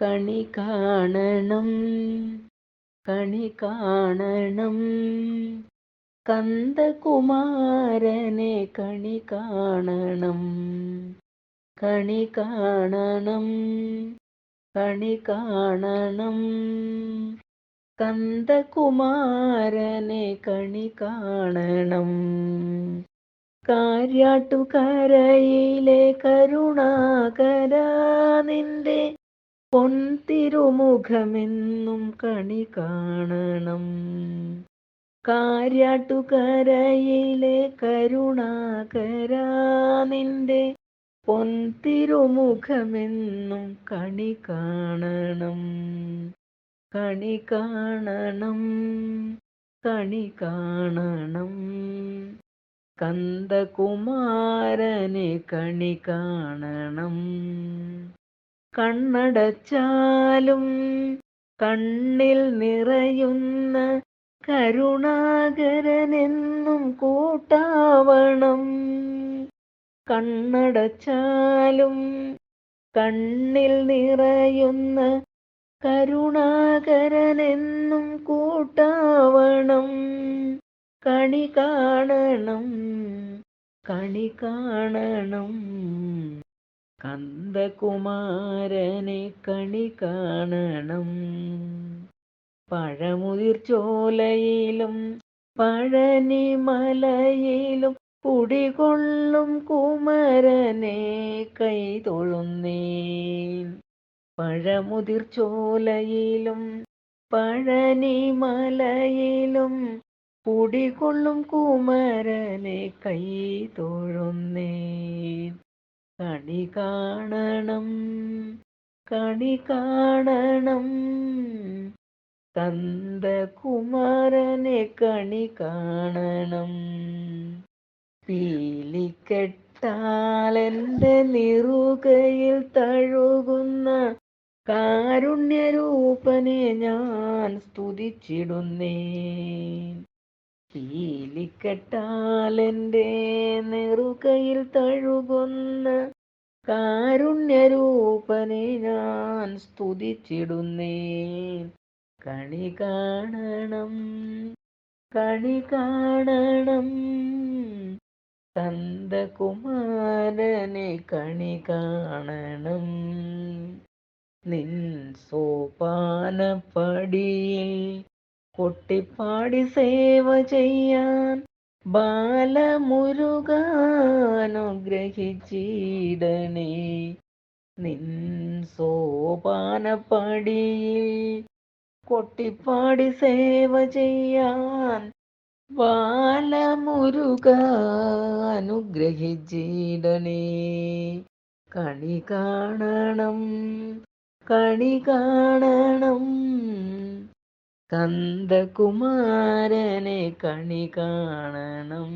കണി കാണണം കണി കാണണം. കന്ദകുമാരനെ കണി കാണണം കണി കാണണം കണി കാണണം. കന്ദകുമാരനെ കണി കാണണം. കാര്യാട്ടുകരയിലെ കരുണാകര നിന്റെ പൊൻതിരുമുഖമെന്നും കണി കാണണം. കാര്യാട്ടുകരയിലെ കരുണാകര നിന്റെ പൊൻതിരുമുഖമെന്നും കണി കാണണം. കണി കാണണം കണി കാണണം. കന്ദകുമാരനെ കണി കാണണം. കണ്ണടച്ചാലും കണ്ണിൽ നിറയുന്ന കരുണാകരനെന്നും കൂട്ടാവണം. കണ്ണടച്ചാലും കണ്ണിൽ നിറയുന്ന കരുണാകരനെന്നും കൂട്ടാവണം. കണി കാണണം കണി കാണണം. കന്ദകുമാരനെ കണി കാണണം. പഴമുതിർച്ചോലയിലും പഴനി പഴനിമലയിലും കുടികൊള്ളും കുമരനെ കൈതൊഴുന്നേൻ പഴമുതിർച്ചോലയിലും പഴനി പഴനിമലയിലും കുടികൊള്ളും കുമരനെ കൈ തൊഴുന്നേൻ. കണി കാണണം കണി കാണണം. കന്ദകുമാരനെ കണി കാണണം. പീലിക്കെട്ടാലെന്റെ നിറുകയിൽ തഴുകുന്ന കാരുണ്യരൂപനെ ഞാൻ സ്തുതിച്ചിടുന്നേ. പീലിക്കെട്ടാലെന്റെ നെറുകയിൽ തഴുകുന്ന കാരുണ്യരൂപനെ ഞാൻ സ്തുതിച്ചിടുന്നേ കണി കാണണം കണി കാണണം. കന്ദകുമാരനെ കണി കാണണം. നിൻ സോപാനപ്പടിയിൽ കൊട്ടിപ്പാടി സേവ ചെയ്യാൻ ബാലമുരുകാനുഗ്രഹിച്ചിടണേ. നിൻ സോപാനപ്പടിയിൽ കൊട്ടിപ്പാടി സേവ ചെയ്യാൻ ബാലമുരുക അനുഗ്രഹിച്ചിടണേ കണി കാണണം കണി കാണണം കന്ദകുമാരനെ കണി കാണണം.